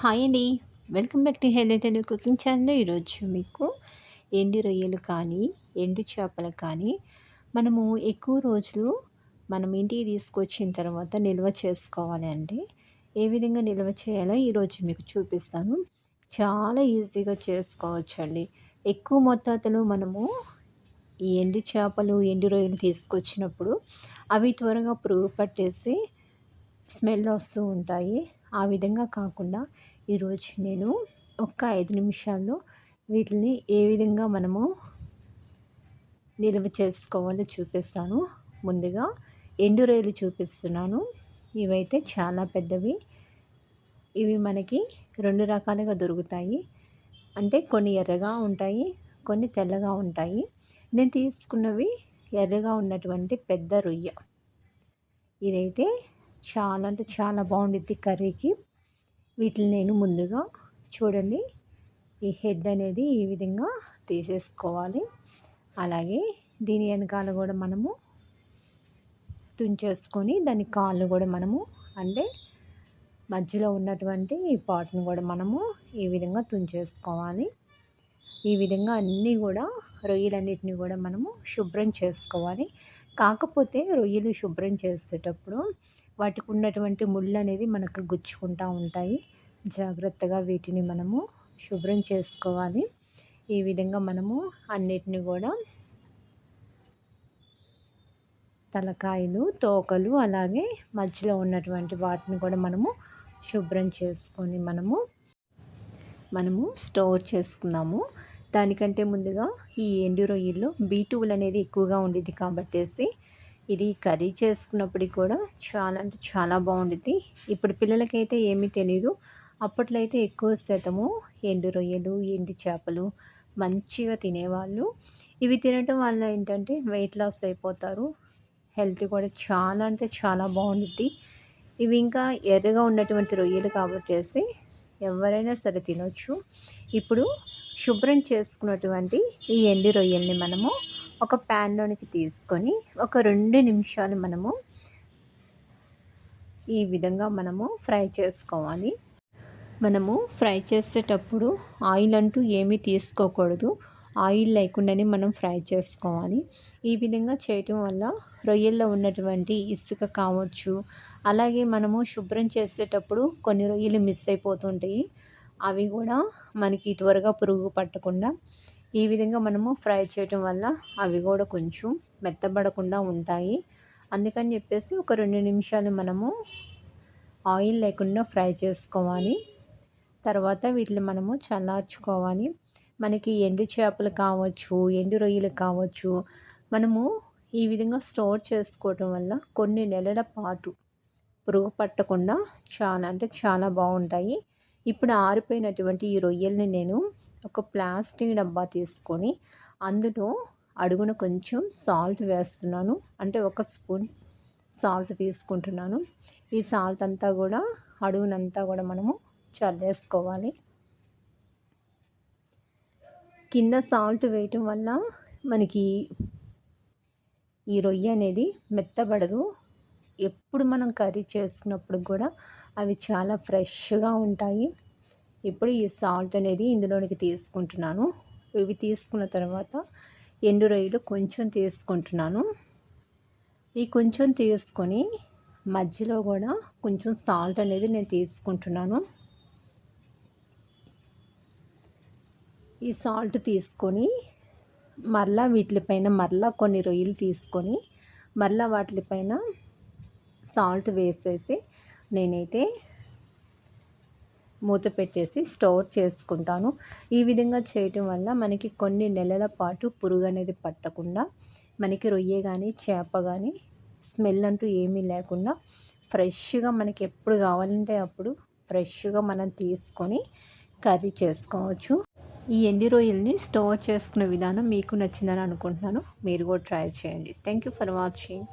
Hi అండి welcome back to health Telugu cooking channel ఈరోజు మీకు ఎండి రొయ్యలు కానీ ఎండి చేపలు కానీ మనము ఎక్కువ రోజులు మనం ఇంటికి తీసుకొచ్చిన తర్వాత నిల్వ చేసుకోవాలి అండి. ఏ విధంగా నిల్వ చేయాలో ఈరోజు మీకు చూపిస్తాను. చాలా ఈజీగా చేసుకోవచ్చండి. ఎక్కువ మొత్తాదులో మనము ఈ ఎండి చేపలు ఎండి రొయ్యలు తీసుకొచ్చినప్పుడు అవి త్వరగా పురుగు పట్టేసి స్మెల్ వస్తూ ఉంటాయి. ఆ విధంగా కాకుండా ఈరోజు నేను ఒక్క ఐదు నిమిషాల్లో వీటిని ఏ విధంగా మనము నిల్వ చేసుకోవాలో చూపిస్తాను. ముందుగా ఎండు రొయ్యలు చూపిస్తున్నాను. ఇవైతే చాలా పెద్దవి. ఇవి మనకి రెండు రకాలుగా దొరుకుతాయి. అంటే కొన్ని ఎర్రగా ఉంటాయి కొన్ని తెల్లగా ఉంటాయి. నేను తీసుకున్నవి ఎర్రగా ఉన్నటువంటి పెద్ద రొయ్య. ఇదైతే చాలా అంటే చాలా బాగుండిద్ది కర్రీకి. వీటిని నేను ముందుగా చూడండి. ఈ హెడ్ అనేది ఈ విధంగా తీసేసుకోవాలి. అలాగే దీని వెనకాల కూడా మనము తుంచేసుకొని దాని కాళ్ళు కూడా మనము అంటే మధ్యలో ఉన్నటువంటి ఈ పాట్ను కూడా మనము ఈ విధంగా తుంచేసుకోవాలి. ఈ విధంగా అన్నీ కూడా రొయ్యలన్నిటిని కూడా మనము శుభ్రం చేసుకోవాలి. కాకపోతే రొయ్యలు శుభ్రం చేసేటప్పుడు వాటికి ఉన్నటువంటి ముళ్ళు అనేది మనకు గుచ్చుకుంటూ ఉంటాయి. జాగ్రత్తగా వీటిని మనము శుభ్రం చేసుకోవాలి. ఈ విధంగా మనము అన్నిటిని కూడా తలకాయలు తోకలు అలాగే మధ్యలో ఉన్నటువంటి వాటిని కూడా మనము శుభ్రం చేసుకొని మనము మనము స్టోర్ చేసుకున్నాము. దానికంటే ముందుగా ఈ ఎండు రొయ్యల్లో బీటువులు అనేది ఎక్కువగా ఉండేది కాబట్టేసి ఇది కర్రీ చేసుకున్నప్పటికి కూడా చాలా అంటే చాలా బాగుంటుంది ఇప్పుడు పిల్లలకైతే ఏమీ తెలియదు అప్పట్లో అయితే ఎక్కువ శాతము ఎండు రొయ్యలు ఎండు చేపలు మంచిగా తినేవాళ్ళు. ఇవి తినటం వల్ల ఏంటంటే వెయిట్ లాస్ అయిపోతారు. హెల్త్ కూడా చాలా అంటే చాలా బాగుంటుంది ఇవి ఇంకా ఎర్రగా ఉన్నటువంటి రొయ్యలు కాబట్టి ఎవరైనా సరే తినొచ్చు. ఇప్పుడు శుభ్రం చేసుకున్నటువంటి ఈ ఎండి రొయ్యల్ని మనము ఒక ప్యాన్లోనికి తీసుకొని ఒక రెండు నిమిషాలు మనము ఈ విధంగా మనము ఫ్రై చేసుకోవాలి. మనము ఫ్రై చేసేటప్పుడు ఆయిల్ అంటూ ఏమీ తీసుకోకూడదు. ఆయిల్ లేకుండానే మనం ఫ్రై చేసుకోవాలి. ఈ విధంగా చేయటం వల్ల రొయ్యల్లో ఉన్నటువంటి ఇసుక కావచ్చు అలాగే మనము శుభ్రం చేసేటప్పుడు కొన్ని రొయ్యలు మిస్ అయిపోతుంటాయి. అవి కూడా మనకి త్వరగా పురుగు పట్టకుండా ఈ విధంగా మనము ఫ్రై చేయటం వల్ల అవి కూడా కొంచెం మెత్తబడకుండా ఉంటాయి. అందుకని చెప్పేసి ఒక రెండు నిమిషాలు మనము ఆయిల్ లేకుండా ఫ్రై చేసుకోవాలి. తర్వాత వీటిని మనము చల్లార్చుకోవాలి. మనకి ఎండు చేపలు కావచ్చు ఎండు రొయ్యలు కావచ్చు మనము ఈ విధంగా స్టోర్ చేసుకోవటం వల్ల కొన్ని నెలల పాటు పురుగు పట్టకుండా చాలా అంటే చాలా బాగుంటాయి. ఇప్పుడు ఆరిపోయినటువంటి ఈ రొయ్యల్ని నేను ఒక ప్లాస్టిక్ డబ్బా తీసుకొని అందులో అడుగున కొంచెం సాల్ట్ వేస్తున్నాను. అంటే ఒక స్పూన్ సాల్ట్ తీసుకుంటున్నాను. ఈ సాల్ట్ అంతా కూడా అడుగునంతా కూడా మనము చల్లేసుకోవాలి. కింద సాల్ట్ వేయటం వల్ల మనకి ఈ రొయ్య అనేది మెత్తబడదు. ఎప్పుడు మనం కర్రీ చేసుకున్నప్పుడు కూడా అవి చాలా ఫ్రెష్గా ఉంటాయి. ఇప్పుడు ఈ సాల్ట్ అనేది ఇందులోనికి తీసుకుంటున్నాను. ఇవి తీసుకున్న తర్వాత ఎండు రొయ్యలు కొంచెం తీసుకుంటున్నాను. ఈ కొంచెం తీసుకొని మధ్యలో కూడా కొంచెం సాల్ట్ అనేది నేను తీసుకుంటున్నాను. ఈ సాల్ట్ తీసుకొని మరలా వీటిపైన మరలా కొన్ని రొయ్యలు తీసుకొని మరలా వాటిపైన సాల్ట్ వేసేసి నేనైతే మూత పెట్టేసి స్టోర్ చేసుకుంటాను. ఈ విధంగా చేయటం వల్ల మనకి కొన్ని నెలల పాటు పురుగు అనేది పట్టకుండా మనకి రొయ్య కానీ చేప కానీ స్మెల్ అంటూ ఏమీ లేకుండా ఫ్రెష్గా మనకి ఎప్పుడు కావాలంటే అప్పుడు ఫ్రెష్గా మనం తీసుకొని కర్రీ చేసుకోవచ్చు. ఈ ఎండి రొయ్యల్ని స్టోర్ చేసుకునే విధానం మీకు నచ్చిందని అనుకుంటున్నాను. మీరు కూడా ట్రై చేయండి. Thank you for watching.